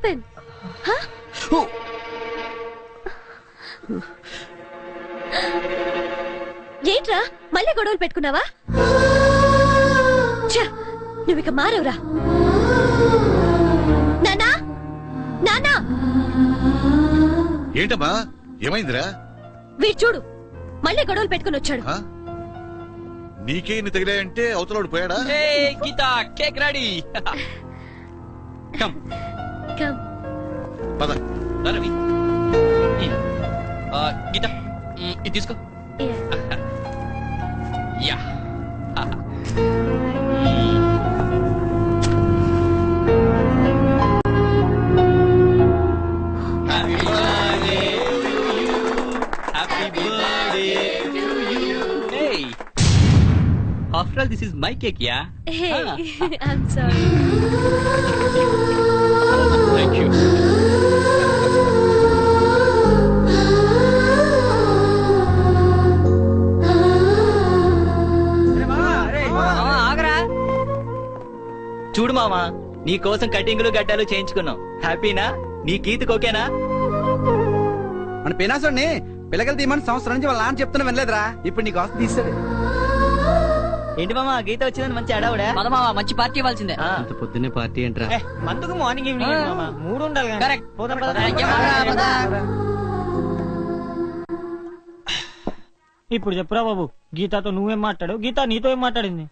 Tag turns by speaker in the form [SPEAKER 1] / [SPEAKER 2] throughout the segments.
[SPEAKER 1] Happen ఏంట్రా? మళ్ళీ గొడవలు పెట్టుకున్నావా? ఛ, నువ్వు ఇక మారవురా. నానా? నానా?
[SPEAKER 2] ఏంటమ్మా? ఏమైందిరా?
[SPEAKER 1] వీడు చూడు మళ్ళీ గొడవలు పెట్టుకుని వచ్చాడు.
[SPEAKER 2] ఆ? నీకే ఇన్ని తగిలాయంటే అవతలోడు పోయాడా?
[SPEAKER 3] Hey, Gita, cake ready. Come,
[SPEAKER 1] come
[SPEAKER 2] పద
[SPEAKER 3] రవి. గీత. mm, ఇది తీసుకో. Yeah. Happy birthday happy birthday hey after all this is my cake thank you
[SPEAKER 4] చూడు మామా నీ కోసం కటింగులు గడ్డాలు చేయించుకున్నాం. హ్యాపీనా నీ? గీతకు ఓకేనా
[SPEAKER 5] మన పినాసుడిని పిల్లకలు తీయమని సంవత్సరం నుంచి వాళ్ళ నాన్న చెప్తున్నా వినలేదురా. ఇప్పుడు నీకు వస్తుంది. తీస్తాడు
[SPEAKER 4] ఏంటి మామా గీత వచ్చిందని మంచి అడావుడా
[SPEAKER 6] పదమావా మంచి పార్టీ ఇవ్వాల్సిందే.
[SPEAKER 4] అంత పొద్దున్నే పార్టీ ఏంట్రా?
[SPEAKER 7] మందుకు మార్నింగ్ ఈవినింగ్. మామ? మూడు ఉండాలి కానీ.
[SPEAKER 6] కరెక్ట్.
[SPEAKER 7] పోదాం పద.
[SPEAKER 6] పద, పద.
[SPEAKER 7] ఇప్పుడు చెప్పురా బాబు గీతతో నువ్వేం మాట్లాడు గీత నీతో ఏం మాట్లాడింది?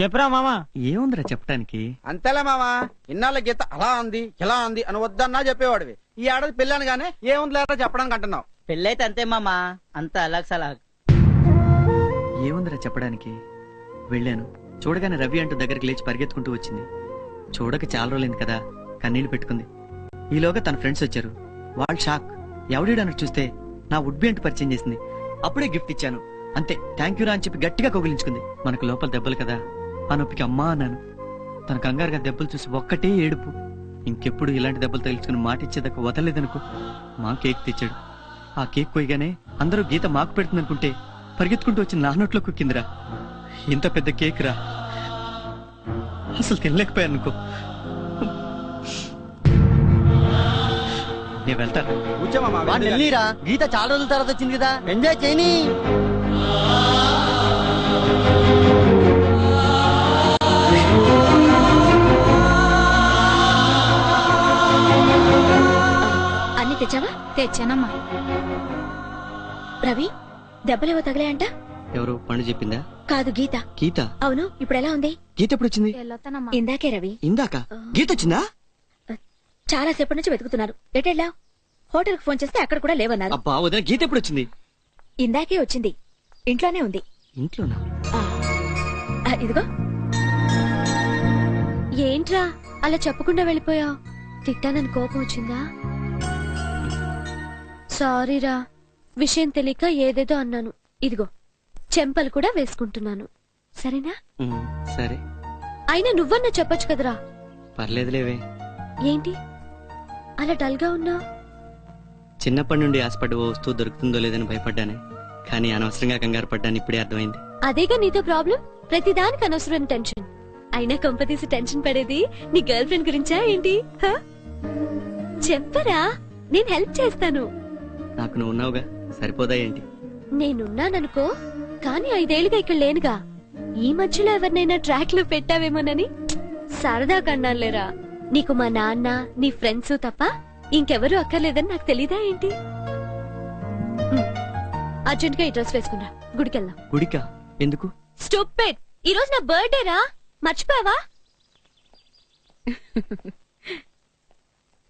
[SPEAKER 7] చెప్పురా మామా?
[SPEAKER 4] ఏముందిరా చెప్పడానికి
[SPEAKER 5] అంతేలే మావా ఇన్నాళ్ళ గీత అలా ఉంది ఇలా ఉంది అని వద్దన్నా చెప్పేవాడివి. ఈ ఏడాది పెళ్ళాను గానీ ఏముంది లేరా చెప్పడానికి అంటున్నావు?
[SPEAKER 6] పెళ్ళైతే అంతే మామా అంత అలాగ్ సలాగ్
[SPEAKER 4] ఏముందిరా చెప్పడానికి? వెళ్ళాను. చూడగానే రవి అంటూ దగ్గరికి లేచి పరిగెత్తుకుంటూ వచ్చింది. చూడక చాలా రోజులైంది కదా కన్నీళ్ళు పెట్టుకుంది. ఈలోగా తన ఫ్రెండ్స్ వచ్చారు. వాళ్ళు షాక్. ఎవడీడని చూస్తే నా వుడ్ అంటూ పరిచయం చేసింది. అప్పుడే గిఫ్ట్ ఇచ్చాను. అంతే థ్యాంక్ యూ రా అని చెప్పి గట్టిగా కౌగిలించుకుంది. మనకు లోపల దెబ్బలు కదా ఆ నొప్పికి అమ్మా అన్నాను. తన కంగారుగా దెబ్బలు చూసి ఒక్కటే ఏడుపు. ఇంకెప్పుడు ఇలాంటి దెబ్బలు తగిలించుకుని మాట ఇచ్చేదాకా వదలలేదనుకో మా కేక్ తెచ్చాడు. ఆ కేక్ కొయ్యగానే అందరూ గీత మాకు పెడుతుందనుకుంటే పరిగెత్తుకుంటూ వచ్చి నా నోట్లో కుక్కిందిరా. ఇంత పెద్ద కేక్ రా. అసలు తినలేకపోయాను అనుకో నేను వెళ్తాను
[SPEAKER 5] కూర్చో మామ
[SPEAKER 4] వాడిని వెళ్ళిరా. గీత చాలా రోజుల తర్వాత వచ్చింది కదా. ఎంజాయ్ చేయని.
[SPEAKER 1] అన్ని తెచ్చావా?
[SPEAKER 8] తెచ్చానమ్మా.
[SPEAKER 1] రవి దెబ్బలేవో తగిలాయంట?
[SPEAKER 4] ఎవరు పండు చెప్పిందా?
[SPEAKER 1] కాదు గీత.
[SPEAKER 4] గీత?
[SPEAKER 1] అవును ఇప్పుడు ఎలా ఉంది?
[SPEAKER 4] గీత ఎప్పుడు వచ్చింది
[SPEAKER 1] ఇందాకే రవి.
[SPEAKER 4] ఇందాక? గీత వచ్చిందా?
[SPEAKER 1] చాలా సేపటి నుంచి వెతుకుతున్నారు. ఎటెళ్ళా? హోటల్కు ఫోన్ చేస్తే అక్కడ కూడా లేవన్నారు.
[SPEAKER 4] అబ్బా వదిన గీత ఎప్పుడు వచ్చింది
[SPEAKER 1] ఇందాకే వచ్చింది. ఇంట్లోనే ఉంది.
[SPEAKER 4] ఇంట్లోనా?
[SPEAKER 1] ఆ, ఆ, ఇదిగో. ఏంట్రా? అలా చెప్పకుండా వెళ్ళిపోయావు తిట్టానని కోపం వచ్చిందా? సారీరా విషయం తెలియక ఏదేదో అన్నాను. ఇదిగో. చెంపలు కూడా వేసుకుంటున్నాను. సరేనా?
[SPEAKER 4] ఉమ్, సరే.
[SPEAKER 1] అయినా నువ్వన్నా చెప్పొచ్చు కదరా.
[SPEAKER 4] పర్లేదులేవే.
[SPEAKER 1] ఏంటి? అలా డల్గా ఉన్నా?
[SPEAKER 4] చిన్నప్పటి నుండి ఆశపడ్డ ఓ వస్తువు దొరుకుతుందో లేదని భయపడ్డానే. కానీ అనవసరంగా కంగారు పడ్డాను ఇప్పుడే అర్థమైంది.
[SPEAKER 1] అదేగా నీతో ప్రాబ్లం? ప్రతిదానికి అనవసరమైన టెన్షన్. అయినా కొంపతీసి టెన్షన్ పడేది నీ గర్ల్ ఫ్రెండ్ గురించా ఏంటి? హ? చెప్పరా? నేను హెల్ప్ చేస్తాను.
[SPEAKER 4] నాకు నువ్వు ఉన్నావుగా. సరిపోదా ఏంటి?
[SPEAKER 1] నేనున్నాననుకో. కానీ ఐదేళ్ళుగా ఇక్కడ లేనుగా. ఈ మధ్యలో ఎవరినైనా ట్రాక్లో పెట్టావేమోనని? సరదా కన్నాలేరా నీకు మా నాన్న నీ ఫ్రెండ్స్ తప్ప ఇంకెవరూ అక్కర్లేదని నాకు తెలీదా ఏంటి? అర్జెంట్గా ఈ డ్రెస్ వేసుకున్నా గుడికెళ్దాం.
[SPEAKER 4] గుడికా? ఎందుకు?
[SPEAKER 1] స్టూపిడ్! ఈ రోజు నా బర్త్డే రా. మర్చిపోయావా?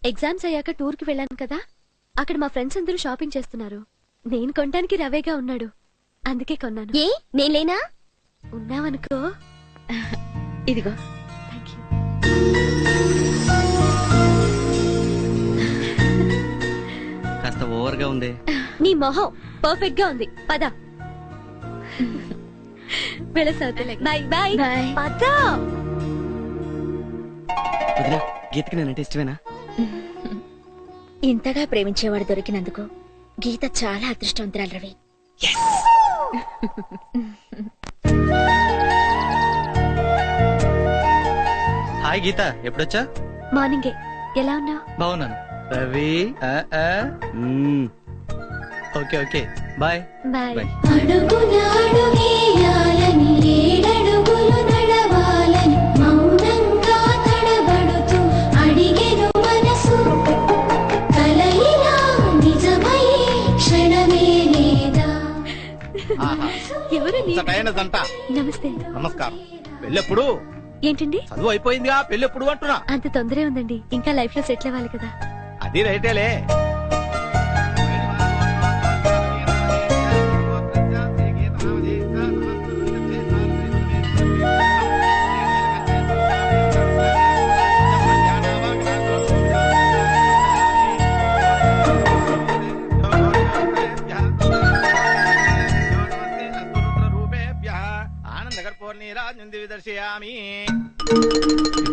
[SPEAKER 1] ఎగ్జామ్స్ అయ్యాక టూర్కి వెళ్ళాను కదా. అక్కడ మా ఫ్రెండ్స్ అందరూ షాపింగ్ చేస్తున్నారు. నేను కొనడానికి రవేగా ఉన్నాడు. అందుకే కొన్నాను. ఏ? నేను లేనా ఉన్నావనుకో. ఇదిగో. థ్యాంక్ యూ
[SPEAKER 4] కాస్త ఓవర్గా ఉంది.
[SPEAKER 1] నీ మొహం పర్ఫెక్ట్గా ఉంది. పద. వెళ్ళసవుతా బాయ్ బాయ్ పద.
[SPEAKER 4] వదినా గీతకి నేనంటే ఇష్టమేనా?
[SPEAKER 1] ఇంతగా ప్రేమించేవాడు దొరికినందుకు గీత చాలా అదృష్టవంతురాలు రవి.
[SPEAKER 4] హాయ్ గీత ఎప్పుడొచ్చా?
[SPEAKER 1] మార్నింగే. ఎలా ఉన్నావు?
[SPEAKER 4] బాగున్నాను. రవి ఆ, ఆ. మ్మ్. Okay okay. Bye.
[SPEAKER 1] Bye.
[SPEAKER 4] Bye.
[SPEAKER 8] అడుగునాడుగేయాలని
[SPEAKER 5] జంట.
[SPEAKER 1] నమస్తే.
[SPEAKER 5] నమస్కారం. పెళ్ళెప్పుడు?
[SPEAKER 1] ఏంటండి?
[SPEAKER 5] చదువు అయిపోయిందిగా పెళ్ళెప్పుడు అంటున్నా.
[SPEAKER 1] అంత తొందరే ఉందండి. ఇంకా లైఫ్లో సెటిల్ అవ్వాలి కదా.
[SPEAKER 5] అది రైటేలే.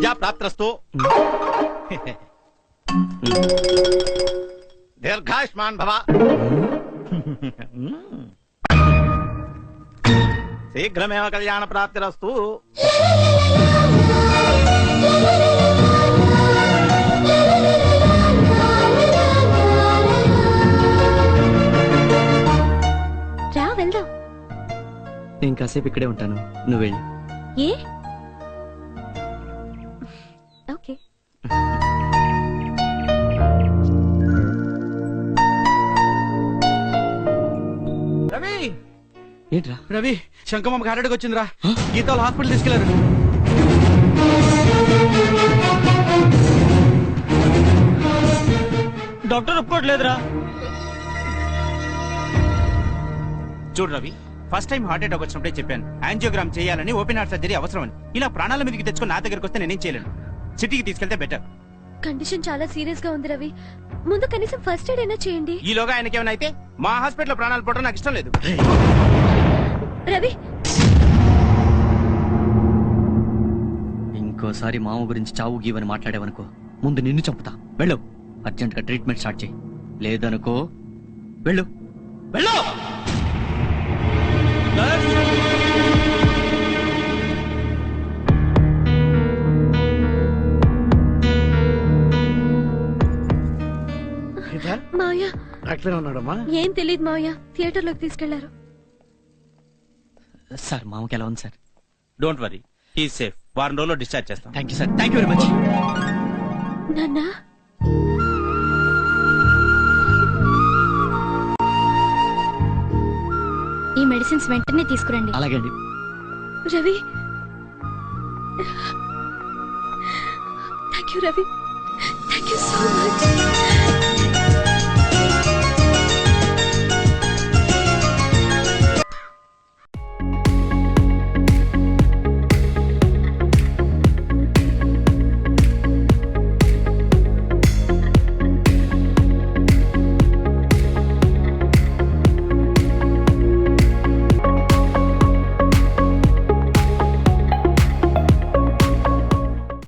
[SPEAKER 5] విద్యా ప్రాప్తస్తు దీర్ఘాయుష్మాన్ భవ. శీఘ్రమేవ కళ్యాణ ప్రాప్తిరస్తు.
[SPEAKER 1] రా వెళ్దాం
[SPEAKER 4] నేను కాసేపు ఇక్కడే ఉంటాను. నువ్వు వెళ్ళి.
[SPEAKER 1] ఏ?
[SPEAKER 5] రవి!
[SPEAKER 4] ఏంట్రా?
[SPEAKER 5] రవి శంకమ్మ గారడికి వచ్చిందిరా. గీతాలు హాస్పిటల్ తీసుకెళ్ళారు.
[SPEAKER 7] డాక్టర్ ఒప్పుకోవట్లేదురా.
[SPEAKER 9] చూడు Ravi first time heart attack వచ్చినప్పుడే చెప్పాను. యాంజియోగ్రామ్ చేయాలని ఓపెన్ హార్ట్ సర్జరీ అవసరమని. ఇలా ప్రాణాల మీదకి తెచ్చుకొని నా దగ్గరికి వస్తే నేనేం చేయలేను. సిటీకి తీసుకెళ్తే బెటర్
[SPEAKER 1] కండిషన్ చాలా సీరియస్గా ఉంది రవి. ముందు కనీసం ఫస్ట్ ఎయిడ్ అయినా చేయండి.
[SPEAKER 9] ఈలోగా ఆయనకి ఏమైనా అయితే మా హాస్పిటల్ ప్రాణాలు పోవడం నాకు ఇష్టం లేదు.
[SPEAKER 1] రవి.
[SPEAKER 4] ఇంకోసారి మామ గురించి చావు గీవని మాట్లాడేవనుకో ముందు నిన్ను చంపుతా. వెళ్ళు. అర్జెంట్గా ట్రీట్మెంట్ స్టార్ట్ చేయి. లేదనుకో వెళ్ళు. వెళ్ళు!
[SPEAKER 5] డాక్టర్ ఉన్నాడమ్మా?
[SPEAKER 1] ఏం తెలియదు మావయ్య థియేటర్లోకి తీసుకెళ్ళారు.
[SPEAKER 4] సార్ మామకి ఎలా ఉంది sir?
[SPEAKER 9] Don't worry he safe వారం రోజుల్లో డిశ్చార్జ్ చేస్తాం.
[SPEAKER 4] Thank you sir thank you very much
[SPEAKER 1] నాన్న?
[SPEAKER 8] ఈ మెడిసిన్స్ వెంటనే తీసుకురండి.
[SPEAKER 4] అలాగే అండి.
[SPEAKER 1] Ravi? Thank you Ravi thank you so much